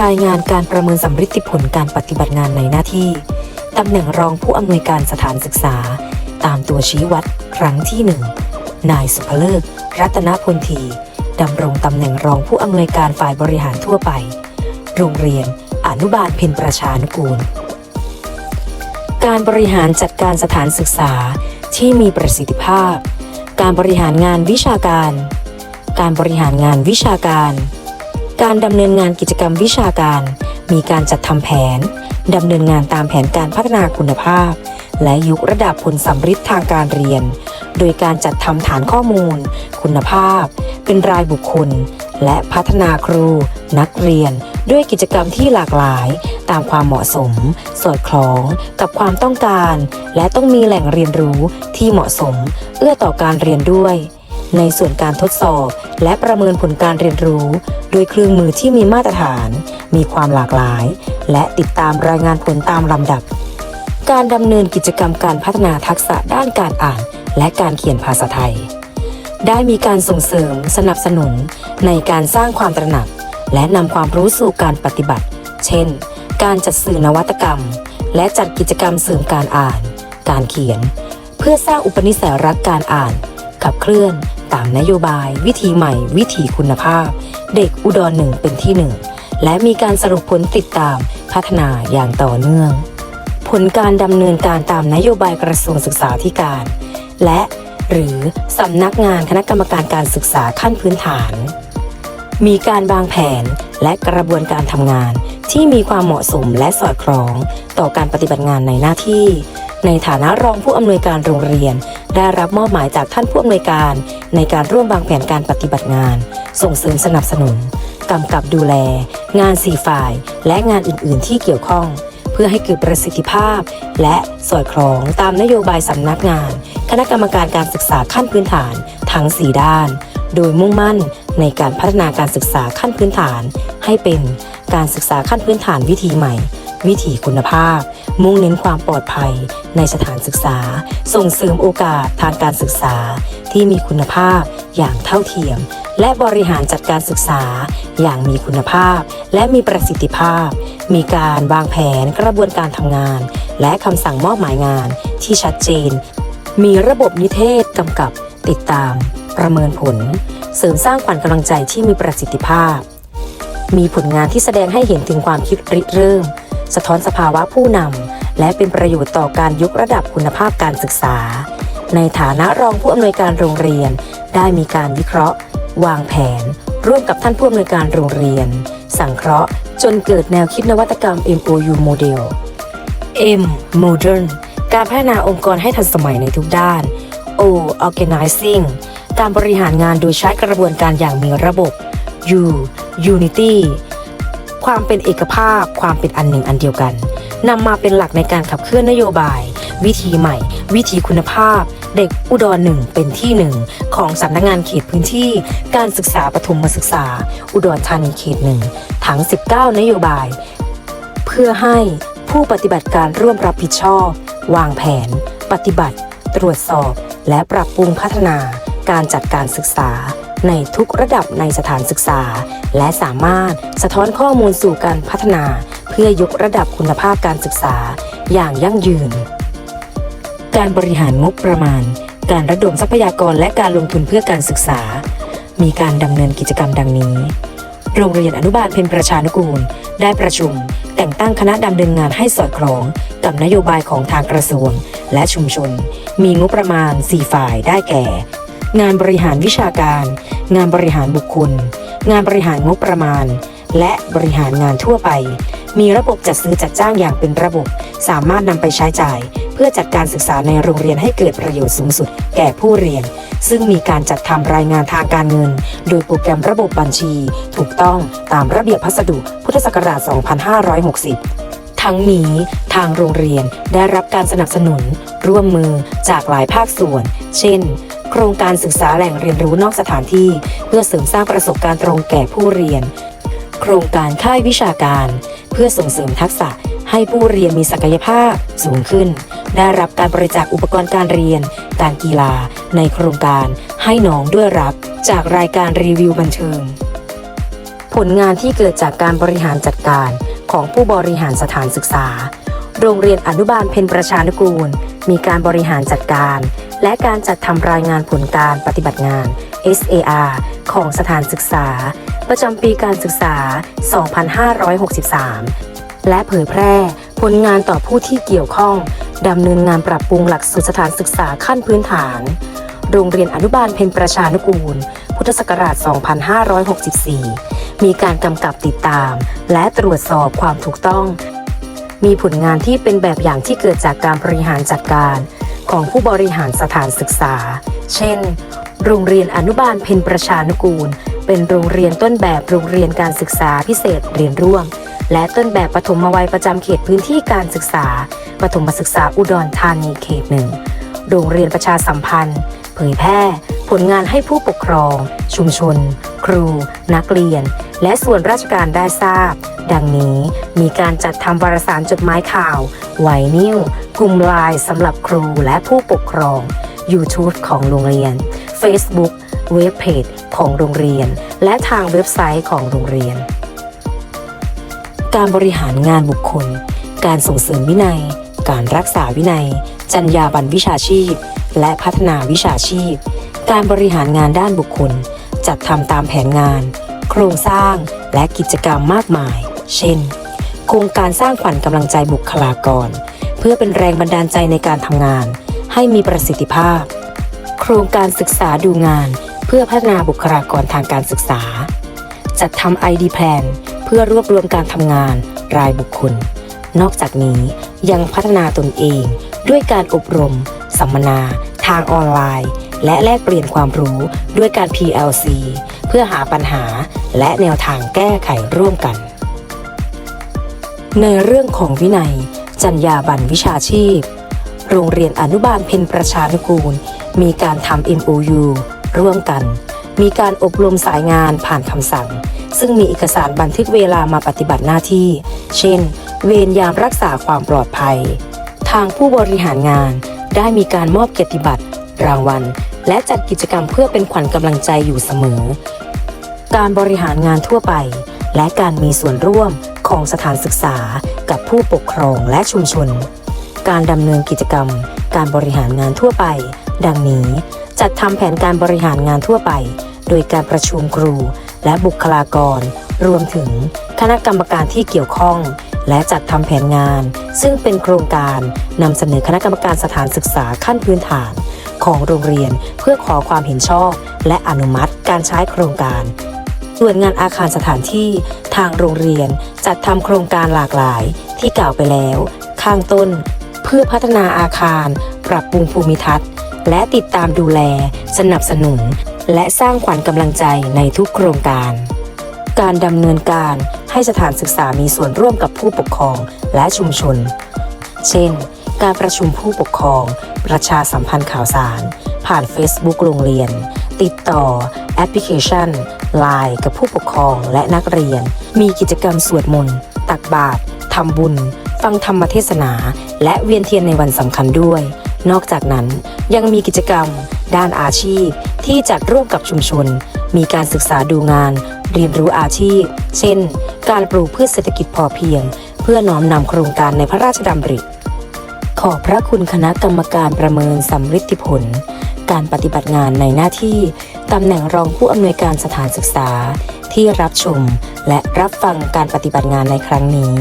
รายงานการประเมินสำฤทธิผลการปฏิบัติงานในหน้าที่ ตำแหน่งรองผู้อำนวยการสถานศึกษา ตามตัวชี้วัด ครั้งที่หนึ่งนายสุภเลิกรัตนพลทีดำรงตำแหน่งรองผู้อำนวยการฝ่ายบริหารทั่วไป โรงเรียน อนุบาลเพ็ญประชานุกูล การบริหารจัดการสถานศึกษาที่มีประสิทธิภาพ การบริหารงานวิชาการ การบริหารงานวิชาการ การดำเนินงานกิจกรรมวิชาการ มีการจัดทำแผนดำเนินงานตามแผนการพัฒนาคุณภาพ และยกระดับผลสัมฤทธิ์ทางการเรียน โดยการจัดทำฐานข้อมูล คุณภาพ เป็นรายบุคคล และพัฒนาครู นักเรียน ด้วยกิจกรรมที่หลากหลาย ตามความเหมาะสม สอดคล้องกับความต้องการ และต้องมีแหล่งเรียนรู้ที่เหมาะสม เอื้อต่อการเรียนด้วย ในส่วนการทดสอบ และประเมินผลการเรียนรู้ โดยเครื่องมือที่มีมาตรฐาน มีความหลากหลาย และติดตามรายงานผลตามลำดับ การดำเนินกิจกรรมการพัฒนาทักษะด้านการอ่าน และการเขียนภาษาไทย ได้มีการส่งเสริมสนับสนุนในการสร้างความตระหนัก และนำความรู้สู่การปฏิบัติ เช่น การจัดสื่อนวัตกรรม และจัดกิจกรรมเสริมการอ่าน การเขียน เพื่อสร้างอุปนิสัยรักการอ่านขับเคลื่อน ตามนโยบาย วิธีใหม่ วิธีคุณภาพ เด็กอุดรหนึ่งเป็นที่หนึ่งและมีการสรุปผลติดตามพัฒนาอย่างต่อเนื่อง ผลการดำเนินการตามนโยบายกระทรวงศึกษาธิการ และหรือสำนักงานคณะกรรมการการศึกษาขั้นพื้นฐาน มีการวางแผนและกระบวนการทำงานที่มีความเหมาะสมและสอดคล้องต่อการปฏิบัติงานในหน้าที่ ในฐานะรองผู้อำนวยการโรงเรียน ได้รับมอบหมายจากท่านผู้อำนวยการ ในการร่วมวางแผนการปฏิบัติงาน ส่งเสริมสนับสนุนกำกับดูแล งานสี่ฝ่าย และงานอื่น ๆ ที่เกี่ยวข้อง เพื่อให้เกิดประสิทธิภาพ และสอดคล้องตามนโยบายสำนักงาน คณะกรรมการการศึกษาขั้นพื้นฐานทั้ง 4 ด้าน โดยมุ่งมั่นในการพัฒนาการศึกษาขั้นพื้นฐาน ให้เป็นการศึกษาขั้นพื้นฐานวิธีใหม่ วิถีคุณภาพ มุ่งเน้นความปลอดภัยในสถานศึกษา ส่งเสริมโอกาสทางการศึกษา ที่มีคุณภาพอย่างเท่าเทียม และบริหารจัดการศึกษา อย่างมีคุณภาพ และมีประสิทธิภาพ มีการวางแผนกระบวนการทำงาน และคำสั่งมอบหมายงานที่ชัดเจน มีระบบนิเทศกำกับติดตาม ประเมินผล เสริมสร้างขวัญกำลังใจที่มีประสิทธิภาพ มีผลงานที่แสดงให้เห็นถึงความคิดริเริ่ม สะท้อนสภาวะผู้นำและเป็นประโยชน์ต่อการยกระดับคุณภาพการศึกษา ในฐานะรองผู้อำนวยการโรงเรียน ได้มีการวิเคราะห์ วางแผน ร่วมกับท่านผู้อำนวยการโรงเรียน สังเคราะห์ จนเกิดแนวคิดนวัตกรรม MOU Model M Modern การพัฒนาองค์กรให้ทันสมัยในทุกด้าน O Organizing การบริหารงานโดยใช้กระบวนการอย่างมีระบบ U Unity ความเป็นเอกภาพ ความเป็นอันหนึ่งอันเดียวกันนำมาเป็นหลักในการขับเคลื่อนนโยบาย วิธีใหม่ วิธีคุณภาพ เด็กอุดรหนึ่งเป็นที่หนึ่งของสำนักงานเขตพื้นที่ การศึกษาปฐมศึกษา อุดรธานีเขตหนึ่งทั้ง 19 นโยบาย เพื่อให้ผู้ปฏิบัติการร่วมรับผิดชอบ วางแผน ปฏิบัติ ตรวจสอบ และปรับปรุงพัฒนาการจัดการศึกษา ในทุกระดับในสถานศึกษา และสามารถสะท้อนข้อมูลสู่การพัฒนา เพื่อยกระดับคุณภาพการศึกษาอย่างยั่งยืน การบริหารงบประมาณ การระดมทรัพยากรและการลงทุนเพื่อการศึกษา มีการดำเนินกิจกรรมดังนี้ โรงเรียนอนุบาลเพ็ญประชานุกูล ได้ประชุม แต่งตั้งคณะดำเนินงานให้สอดคล้องกับนโยบายของทางกระทรวง และชุมชน มีงบประมาณ 4 ฝ่ายได้แก่ งานบริหารวิชาการ งานบริหารบุคคล งานบริหารงบประมาณ และบริหารงานทั่วไป มีระบบจัดซื้อจัดจ้างอย่างเป็นระบบ สามารถนำไปใช้จ่าย เพื่อจัดการศึกษาในโรงเรียนให้เกิดประโยชน์สูงสุด แก่ผู้เรียน ซึ่งมีการจัดทำรายงานทางการเงิน โดยโปรแกรมระบบบัญชี ถูกต้องตามระเบียบพัสดุพุทธศักราช 2560ทั้งนี้ทางโรงเรียนได้รับการสนับสนุน ร่วมมือจากหลายภาคส่วน เช่น โครงการศึกษาแหล่งเรียนรู้นอกสถานที่ เพื่อเสริมสร้างประสบการณ์ตรงแก่ผู้เรียน โครงการค่ายวิชาการ เพื่อส่งเสริมทักษะให้ผู้เรียนมีศักยภาพสูงขึ้น ได้รับการบริจาคอุปกรณ์การเรียน การกีฬา ในโครงการให้น้องด้วยรักจากรายการรีวิวบันเทิง ผลงานที่เกิดจากการบริหารจัดการของผู้บริหารสถานศึกษา โรงเรียนอนุบาลเพ็ญประชานุกูล มีการบริหารจัดการ และการจัดทำรายงานผลการปฏิบัติงาน SAR ของสถานศึกษา ประจำปีการศึกษา 2563 และเผยแพร่ผลงานต่อผู้ที่เกี่ยวข้องดำเนินงานปรับปรุงหลักสูตรสถานศึกษาขั้นพื้นฐาน โรงเรียนอนุบาลเพ็ญประชานุกูล พุทธศักราช 2564 มีการกำกับติดตาม และตรวจสอบความถูกต้อง มีผลงานที่เป็นแบบอย่างที่เกิดจากการบริหารจัดการ ของผู้บริหารสถานศึกษา เช่น โรงเรียนอนุบาลเพ็ญประชานุกูล เป็นโรงเรียนต้นแบบโรงเรียนการศึกษาพิเศษเรียนร่วม และต้นแบบปฐมวัยประจำเขตพื้นที่การศึกษา ปฐมศึกษาอุดรธานีเขตหนึ่ง โรงเรียนประชาสัมพันธ์ เผยแพร่ ลงานให้ผู้ปกครอง ชุมชน ครู นักเรียน และส่วนราชการได้ทราบ ดังนี้มีการจัดทำวารสารจดหมายข่าวไวนิวกลุ่มไลน์สำหรับครูและผู้ปกครอง YouTube ของโรงเรียน Facebook เว็บเพจของโรงเรียน และทางเว็บไซต์ของโรงเรียน การบริหารงานบุคคล การส่งเสริมวินัย การรักษาวินัย จรรยาบรรณวิชาชีพ และพัฒนาวิชาชีพ การบริหารงานด้านบุคคล จัดทำตามแผนงาน โครงสร้างและกิจกรรมมากมาย เช่น โครงการสร้างขวัญกำลังใจบุคลากร เพื่อเป็นแรงบันดาลใจในการทำงาน ให้มีประสิทธิภาพ โครงการศึกษาดูงาน เพื่อพัฒนาบุคลากรทางการศึกษา จัดทำ ID Plan เพื่อรวบรวมการทำงานรายบุคคล นอกจากนี้ยังพัฒนาตนเอง ด้วยการอบรม สัมมนา ทางออนไลน์ และแลกเปลี่ยนความรู้ด้วยการ PLC เพื่อหาปัญหาและแนวทางแก้ไขร่วมกัน ในเรื่องของวินัยจรรยาบรรณวิชาชีพ โรงเรียนอนุบาลเพ็ญประชานุกูล มีการทำ MOU ร่วมกัน มีการอบรมสายงานผ่านคำสั่ง ซึ่งมีเอกสารบันทึกเวลามาปฏิบัติหน้าที่ เช่น เวรยามรักษาความปลอดภัย ทางผู้บริหารงานได้มีการมอบเกียรติบัตรรางวัล และจัดกิจกรรมเพื่อเป็นขวัญกำลังใจอยู่เสมอ การบริหารงานทั่วไป และการมีส่วนร่วมของสถานศึกษากับผู้ปกครองและชุมชน การดำเนินกิจกรรม การบริหารงานทั่วไป ดังนี้ จัดทำแผนการบริหารงานทั่วไป โดยการประชุมครู และบุคลากร รวมถึงคณะกรรมการที่เกี่ยวข้อง และจัดทำแผนงาน ซึ่งเป็นโครงการนำเสนอคณะกรรมการสถานศึกษาขั้นพื้นฐาน ของโรงเรียน เพื่อขอความเห็นชอบ และอนุมัติการใช้โครงการ ส่วนงานอาคารสถานที่ทางโรงเรียนจัดทำโครงการหลากหลายที่กล่าวไปแล้ว ข้างต้น เพื่อพัฒนาอาคาร ปรับปรุงภูมิทัศน์ และติดตามดูแล สนับสนุน และสร้างขวัญกำลังใจในทุกโครงการ การดำเนินการให้สถานศึกษามีส่วนร่วมกับผู้ปกครองและชุมชน เช่น การประชุมผู้ปกครอง ประชาสัมพันธ์ข่าวสาร ผ่าน Facebook โรงเรียน ติดต่อ แอปพลิเคชัน Line กับผู้ปกครองและนักเรียน มีกิจกรรมสวดมนต์ตักบาตรทำบุญ ฟังธรรมเทศนา และเวียนเทียนในวันสำคัญด้วย นอกจากนั้นยังมีกิจกรรม ด้านอาชีพ ที่จัดร่วมกับชุมชน มีการศึกษาดูงาน เรียนรู้อาชีพ เช่น การปลูกพืชเศรษฐกิจพอเพียง เพื่อน้อมนำโครงการในพระราชดำริ อบพระคุณคณะกรรมการประเมินสำฤทธิผล การปฏิบัติงานในหน้าที่ตำแหน่งรองผู้อำนวยการสถานศึกษา ที่รับชม และรับฟังการปฏิบัติงานในครั้งนี้